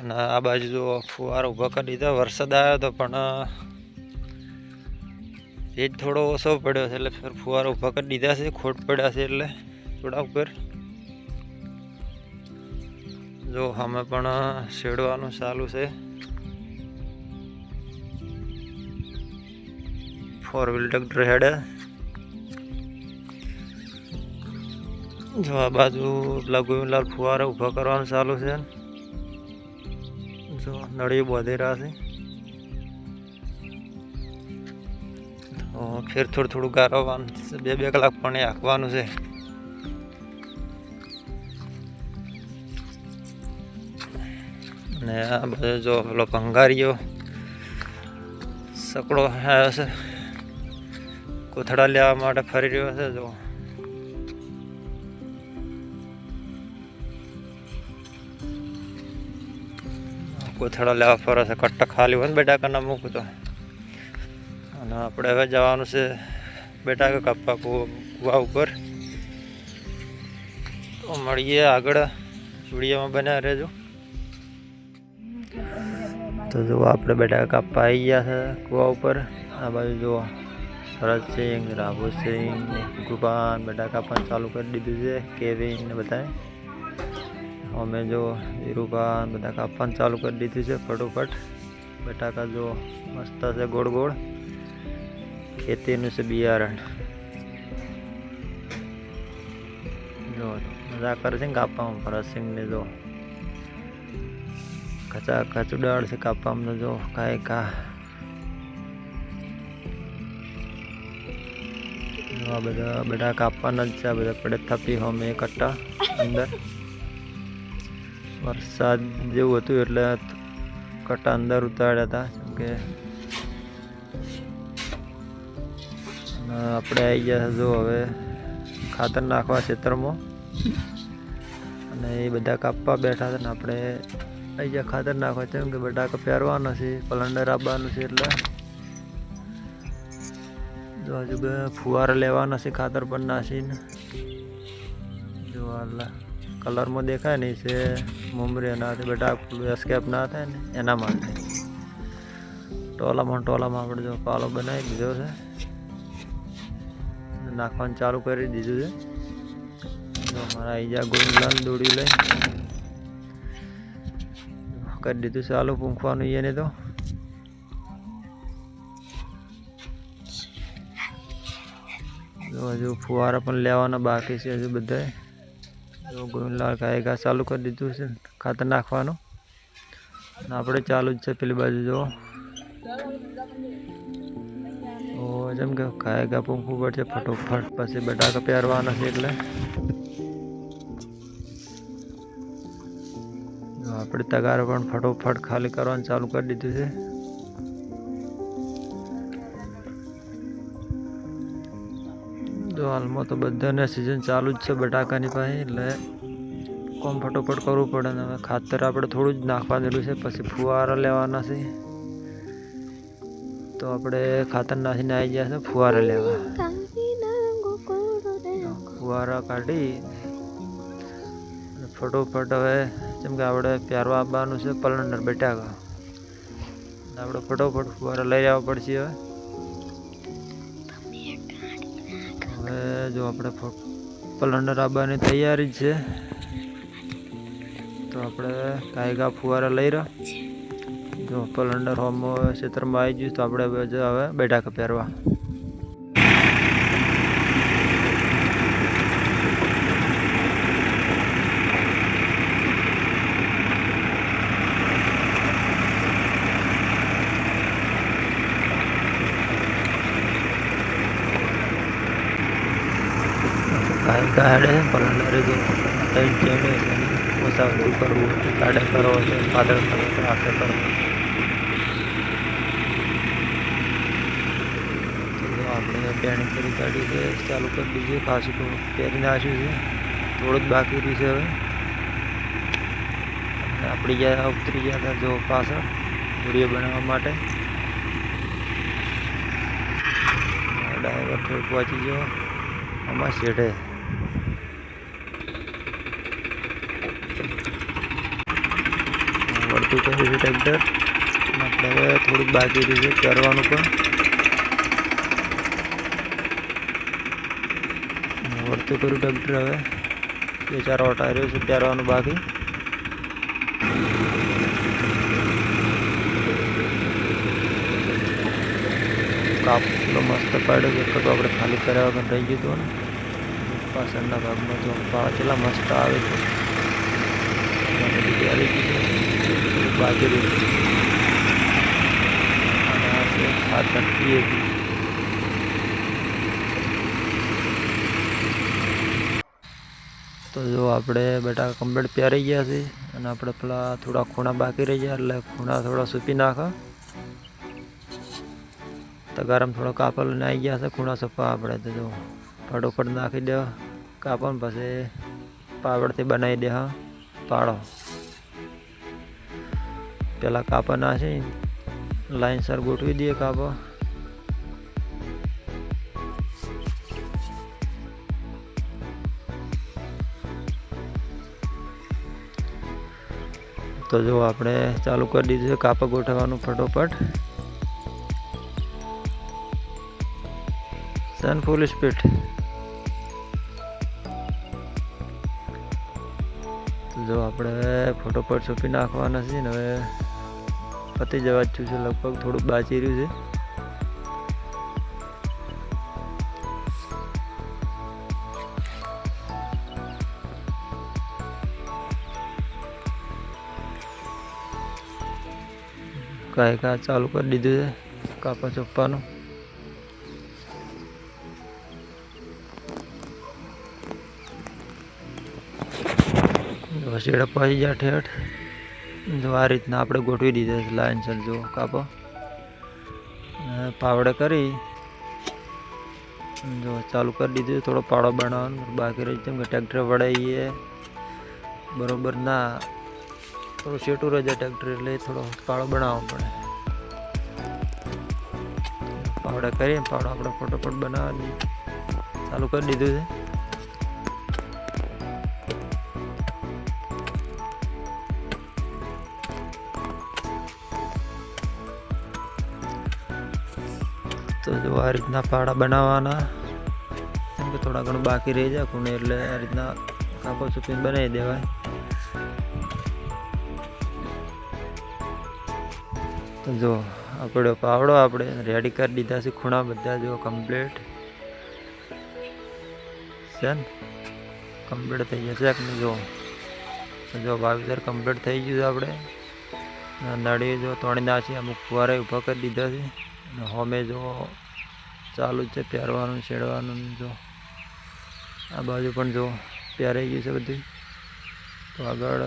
અને આ બાજુ જો ફુવારો ઊભા કરી દીધા. વરસાદ આવ્યો હતો પણ ભેજ થોડો ઓછો પડ્યો છે એટલે ફેર ફુવારો ઊભા કરી દીધા છે. ખોટ પડ્યા છે એટલે થોડા ઉપર. જો, અમે પણ શેડવાનું ચાલુ છે. ફોર વ્હીલ ટ્રેક્ટર હેડે. જો, આ બાજુ ગોવિંદલાલ ફુવારા ઊભા કરવાનું ચાલુ છે. જો નળી બાંધી રહ્યા છે. તો ફેર થોડું થોડું ગારવાનું છે. બે બે કલાક પાણી આંકવાનું છે. ને આ બધો જો પેલો ભંગારીઓ સકડો આવ્યો છે. કોથળા લેવા માટે ફરી રહ્યો છે. જો કોથળા લેવા ફરે છે. કટ્ટા ખાલી હોય ને બેટાકાના મૂક તો. અને આપણે હવે જવાનું છે બેટાકા કે કપ્પા કુ- કુવા ઉપર. તો મળીએ આગળ વિડીયોમાં બન્યા રહેજો. તો જો આપણે બેટાકા કાપવા આવી ગયા છે કુવા ઉપર. આ બાજુ જુઓ. ભરતસિંહ રાહુલસિંહ ને બેટાકા પણ ચાલુ કરી દીધું છે. કેવિન ને બધાએ. અમે જો વીરુભાન બધા કાપવાનું ચાલુ કરી દીધું છે ફટોફટ. બટાકા જો મસ્ત છે ગોળ ગોળ. ખેતીનું છે બિયારણ. જો મજા કરે છે ને કાપવામાં ફરસિંગને જો. કચા કચુડાળ છે કાપવામાં જો કાંઈ કા આ બધા બધા કાપવાના જ છે બધા પડે થપી હોમે કટ્ટા અંદર. વરસાદ જેવું હતું એટલે કટા અંદર ઉતાર્યા હતા જેમ કે આપણે આવી ગયા જો હવે ખાતર નાખવા ખેતરમાં. અને એ બધા કાપવા બેઠા હતા ને આપણે આવી ગયા ખાતર નાખવા છે કે બટાકા પહેરવાના છે, પલંડર આપવાનું છે એટલે. જો હજુ ફુવારા લેવાના છે ખાતર પણ નાસીને જો આટલા કલરમાં દેખાય ને છે. મમરી એનાથી બેટા પેલું એસ્કેપ ના થાય ને, એના માટે. ટોલામાં ટોલામાં આપણે જો પાલો બનાવી દીધો છે. નાખવાનું ચાલુ કરી દીધું છે. જો મારા આવી જા ગુંદલાલ દોડી લઈ. કરી દીધું ચાલુ પૂંખવાનું એને તો. હજુ ફુવારા પણ લેવાના બાકી છે હજુ બધાય. જો ગોવિંદલાલ ગાય ઘા ચાલુ કરી દીધું છે, ખાતર નાખવાનું. આપણે ચાલુ જ છે પેલી બાજુ જો તો જેમ કે કાયગા પૂંખવું પડશે ફટોફટ પછી બટાકા પહેરવાના છે એટલે. આપણે તગાર પણ ફટોફટ ખાલી કરવાનું ચાલુ કરી દીધું છે. જો હાલમાં તો બધાને સિઝન ચાલુ જ છે બટાકાની પાસે એટલે કોમ ફટોફટ કરવું પડે ને હવે ખાતર આપણે થોડું જ નાખવા દેલું છે, પછી ફુવારા લેવાના છે. તો આપણે ખાતર નાખીને આવી ગયા છે, ફુવારા લેવા. ફુવારા કાઢી ફટોફટ હવે જેમ કે આપણે પ્યારવા આવવાનું છે પલંડર બટાકા. આપણે ફટોફટ ફુવારા લઈ આવવા પડશે હવે. જો આપણે પલંડર આવવાની તૈયારી છે. તો આપણે કાયગા ફુવારા લઈ રહ્યા. જો પલંડર હોમ ક્ષેત્રમાં આવી ગયું તો આપણે હવે બેઠા પહેરવા. કાંઈ પણ પલંડરે જો ત્રણ ચેડે મુસાફરી કરવું ગાડે કરવો છે પાદર કરવો આખે કરવો આપણે પેણી કરી કાઢી છે ચાલુ કરી દીધી ખાસું તો પહેરી નાખ્યું છે થોડું જ બાકી રહ્યું છે હવે આપણી ગયા ઉતરી ગયા હતા જો પાછળ વીડિયો બનાવવા માટે થોડું પહોંચી ગયો આમાં શેઠે વળતું કર્યું હેવી ટ્રેક્ટર આપણે હવે થોડુંક બાકી રહ્યું છે કરવાનું પણ. વળતું કર્યું ટ્રેક્ટર હવે. બે ચાર ઓટા રહ્યું છે, પહેરવાનું બાકી. કાપલો મસ્ત પાડ્યો છે તો આપણે ખાલી કર્યા વગર રહી ગયું હતું ને. પાછળના ભાગમાં જો પાછલા મસ્ત આવે છે. છે ખાતર. તો જો આપણે બેટા કમ્પ્લીટ પ્યારી ગયા છે અને આપણે પેલા થોડા ખૂણા બાકી રહી ગયા એટલે ખૂણા થોડા સૂપી નાખ્યા તો ગરમ થોડો કાપલ લઈને આવી ગયા છે, ખૂણા સફા આપણે. તો જો ફટોફટ નાખી દે, કાપડ પછી પાવડથી બનાવી દે, હા, પાડો. પેલા કાપા છે લાઈનસર ગોઠવી દઈએ કાપા. તો જો આપણે ચાલુ કરી દીધું છે કાપા ગોઠવવાનું ફટોફટ. સન ફૂલ સ્પીડ તો જો આપણે ફટોફટ છૂપી નાખવાના છે ને હવે પતી જવા જ છું છે, લગભગ થોડુંક બાચી રહ્યું છે. કાંઈ કાં ચાલુ કરી દીધું છે, કાપા ચોપ્પાનું વસેડા પહોંચી ગયા ઠેઠ. જો આ રીતના આપણે ગોઠવી દીધા છે લાઈનસર જો કાપો. પાવડે કરી. જો ચાલુ કરી દીધું, થોડો પાડો બનાવવાનો બાકી રહી જેમ કે ટ્રેક્ટર વડાવીએ બરોબર ના, થોડું શેટું રહે જાય ટ્રેક્ટર એટલે થોડો પાળો બનાવવો પડે. પાવડા કરીએ પાવડો આપણે ફટોફટ બનાવવાની. ચાલુ કરી દીધું છે. તો જો આ રીતના પાડા બનાવવાના. કેમ કે થોડા ઘણું બાકી રહી જાય કોને એટલે આ રીતના કાપો ચૂપીને બનાવી દેવાય. તો જો, આપણો પાવડો આપણે રેડી કરી દીધા છે ખૂણા બધા, જો કમ્પ્લીટ છે ને? કમ્પ્લીટ થઈ જશે આપણે, જો. જો વાવેતર કમ્પ્લીટ થઈ ગયું છે આપણે. નળી જો તોડી નાખી, અમુક ફુવારે ઊભા કરી દીધા છે. હોમે જો ચાલુ જ છે, પહેરવાનું છેડવાનું જો. આ બાજુ પણ જો પહેરાઈ ગયું છે બધું. તો આગળ